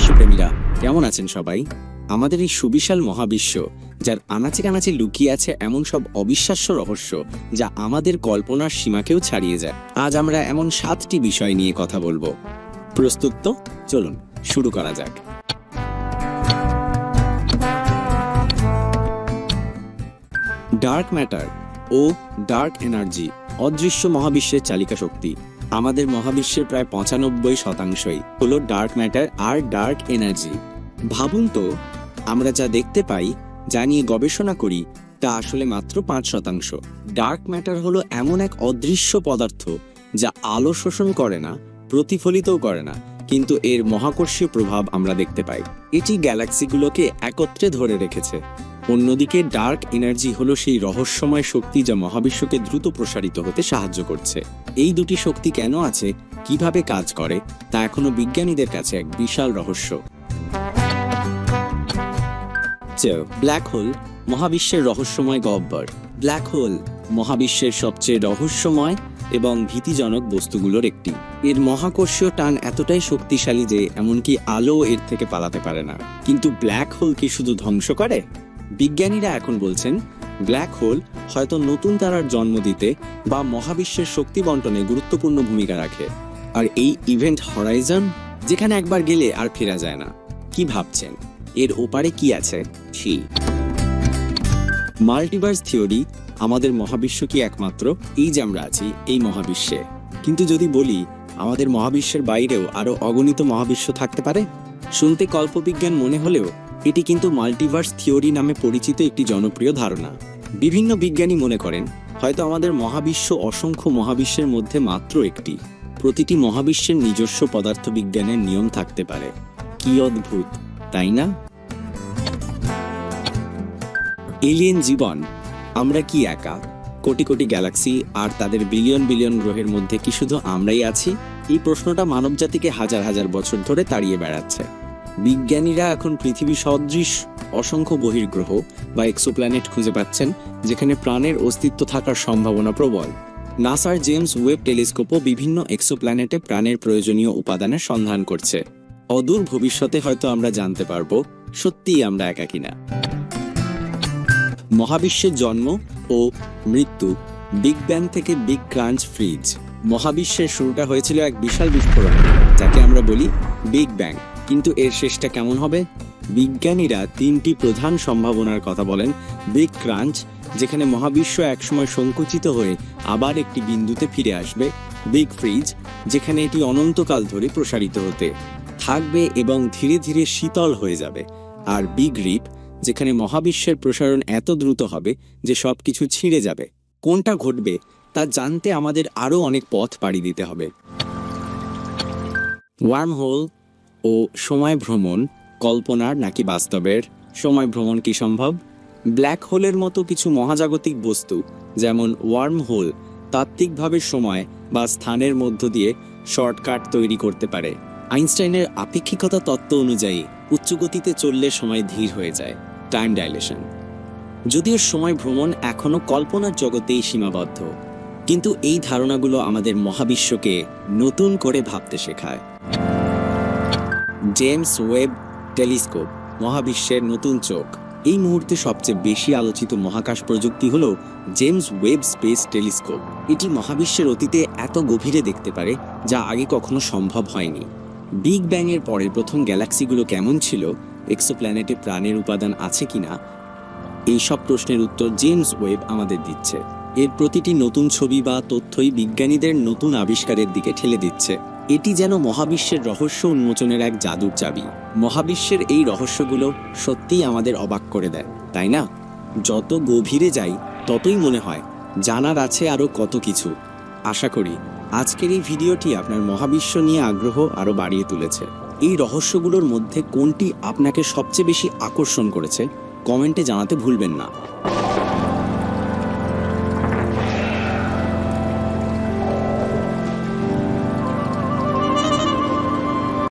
মহাবিশ্বপ্রেমীরা কেমন আছেন সবাই? আমাদের এই সুবিশাল মহাবিশ্ব, যার আনাচে কানাচে লুকিয়ে আছে এমন সব অবিশ্বাস্য রহস্য, যা আমাদের কল্পনার সীমাকেও ছাড়িয়ে যায়। আজ আমরা এমন সাতটি বিষয় নিয়ে কথা বলব। প্রস্তুত তো? চলুন, শুরু করা যাক। ডার্ক ম্যাটার ও ডার্ক এনার্জি, অদৃশ্য মহাবিশ্বের চালিকা শক্তি। আমাদের মহাবিশ্বের প্রায় পঁচানব্বই শতাংশই হলো ডার্ক ম্যাটার আর ডার্ক এনার্জি ভাবুন তো, আমরা যা দেখতে পাই, যা নিয়ে গবেষণা করি, তা আসলে মাত্র পাঁচ শতাংশ। ডার্ক ম্যাটার হলো এমন এক অদৃশ্য পদার্থ, যা আলো শোষণ করে না, প্রতিফলিতও করে না, কিন্তু এর মহাকর্ষীয় প্রভাব আমরা দেখতে পাই। এটি গ্যালাক্সিগুলোকে একত্রে ধরে রেখেছে। অন্যদিকে ডার্ক এনার্জি হলো সেই রহস্যময় শক্তি যা মহাবিশ্বকে দ্রুত প্রসারিত হতে সাহায্য করছে। এই দুটি শক্তি কেন আছে, কীভাবে কাজ করে, তা এখনও বিজ্ঞানীদের কাছে এক বিশাল রহস্য। ব্ল্যাক হোল, মহাবিশ্বের রহস্যময় গহ্বর। ব্ল্যাক হোল, মহাবিশ্বের সবচেয়ে রহস্যময় এবং ভীতিজনক বস্তুগুলোর একটি। এর মহাকর্ষীয় টান এতটাই শক্তিশালী যে এমনকি আলো এর থেকে পালাতে পারে না। কিন্তু ব্ল্যাক হোল কি শুধু ধ্বংস করে? বিজ্ঞানীরা এখন বলছেন, ব্ল্যাক হোল হয়তো নতুন তারার জন্ম দিতে বা মহাবিশ্বের শক্তি বন্টনে গুরুত্বপূর্ণ ভূমিকা রাখে। আর এই ইভেন্ট হরাইজন, যেখানে একবার গেলে আর ফেরা যায় না, কি ভাবছেন? এর ওপারে কি আছে? ছি। মাল্টিভার্স থিওরি আমাদের মহাবিশ্ব কি একমাত্র? এই যে আমরা আছি, এই মহাবিশ্বে। কিন্তু যদি বলি, আমাদের মহাবিশ্বের বাইরেও আরও অগণিত মহাবিশ্ব থাকতে পারে? শুনতে কল্পবিজ্ঞান মনে হলেও এটি কিন্তু মাল্টিভার্স থিওরি নামে পরিচিত একটি জনপ্রিয় ধারণা। বিভিন্ন বিজ্ঞানী মনে করেন, হয়তো আমাদের মহাবিশ্ব অসংখ্য মহাবিশ্বের মধ্যে মাত্র একটি। প্রতিটি মহাবিশ্বের নিজস্ব পদার্থবিজ্ঞানের নিয়ম থাকতে পারে। কি অদ্ভুত, তাই না? এলিয়েন জীবন, আমরা কি একা? কোটি কোটি গ্যালাক্সি আর তাদের বিলিয়ন বিলিয়ন গ্রহের মধ্যে কি শুধু আমরাই আছি? এই প্রশ্নটা মানবজাতিকে হাজার হাজার বছর ধরে তাড়িয়ে বেড়াচ্ছে। বিজ্ঞানীরা এখন পৃথিবী সদৃশ অসংখ্য বহির্গ্রহ বা এক্সোপ্ল্যানেট খুঁজে পাচ্ছেন, যেখানে প্রাণের অস্তিত্ব থাকার সম্ভাবনা প্রবল। নাসার জেমস ওয়েব টেলিস্কোপও বিভিন্ন এক্সোপ্ল্যানেটে প্রাণের প্রয়োজনীয় উপাদানের সন্ধান করছে। অদূর ভবিষ্যতে হয়তো আমরা জানতে পারব, সত্যিই আমরা একা কিনা। মহাবিশ্বের জন্ম ও মৃত্যু বিগ ব্যাং থেকে বিগ ক্রাঞ্চ ফ্রিজ। মহাবিশ্বের শুরুটা হয়েছিল এক বিশাল বিস্ফোরণ, যাকে আমরা বলি বিগ ব্যাং। কিন্তু এর শেষটা কেমন হবে? বিজ্ঞানীরা তিনটি প্রধান সম্ভাবনার কথা বলেন। বিগ ক্রাঞ্চ, যেখানে মহাবিশ্ব একসময় সংকুচিত হয়ে আবার একটি বিন্দুতে ফিরে আসবে। বিগ ফ্রিজ, যেখানে এটি অনন্তকাল ধরে প্রসারিত হতে থাকবে এবং ধীরে ধীরে শীতল হয়ে যাবে। আর বিগ রিপ, যেখানে মহাবিশ্বের প্রসারণ এত দ্রুত হবে যে সবকিছু ছিঁড়ে যাবে। কোনটা ঘটবে, তা জানতে আমাদের আরও অনেক পথ পাড়ি দিতে হবে। ওয়ার্ম হোল ও সময় ভ্রমণ কল্পনার নাকি বাস্তবের? সময় ভ্রমণ কি সম্ভব? ব্ল্যাক হোলের মতো কিছু মহাজাগতিক বস্তু, যেমন ওয়ার্ম হোল, তাত্ত্বিকভাবে সময় বা স্থানের মধ্য দিয়ে শর্টকাট তৈরি করতে পারে। আইনস্টাইনের আপেক্ষিকতা তত্ত্ব অনুযায়ী উচ্চগতিতে চললে সময় ধীর হয়ে যায়, টাইম ডাইলেশন। যদিও সময় ভ্রমণ এখনও কল্পনার জগতেই সীমাবদ্ধ, কিন্তু এই ধারণাগুলো আমাদের মহাবিশ্বকে নতুন করে ভাবতে শেখায়। জেমস ওয়েব টেলিস্কোপ, মহাবিশ্বের নতুন চোখ। এই মুহূর্তে সবচেয়ে বেশি আলোচিত মহাকাশ প্রযুক্তি হল জেমস ওয়েব স্পেস টেলিস্কোপ। এটি মহাবিশ্বের অতীতে এত গভীরে দেখতে পারে যা আগে কখনো সম্ভব হয়নি। বিগ ব্যাং এর পরে প্রথম গ্যালাক্সিগুলো কেমন ছিল, এক্সোপ্ল্যানেটে প্রাণের উপাদান আছে কিনা এই সব প্রশ্নের উত্তর জেমস ওয়েব আমাদের দিচ্ছে। এর প্রতিটি নতুন ছবি বা তথ্যই বিজ্ঞানীদের নতুন আবিষ্কারের দিকে ঠেলে দিচ্ছে। এটি যেন মহাবিশ্বের রহস্য উন্মোচনের এক জাদুর চাবি। মহাবিশ্বের এই রহস্যগুলো সত্যিই আমাদের অবাক করে দেয়, তাই না? যত গভীরে যাই, ততই মনে হয় জানার আছে আরও কত কিছু। আশা করি আজকের এই ভিডিওটি আপনার মহাবিশ্ব নিয়ে আগ্রহ আরও বাড়িয়ে তুলেছে। এই রহস্যগুলোর মধ্যে কোনটি আপনাকে সবচেয়ে বেশি আকর্ষণ করেছে, কমেন্টে জানাতে ভুলবেন না।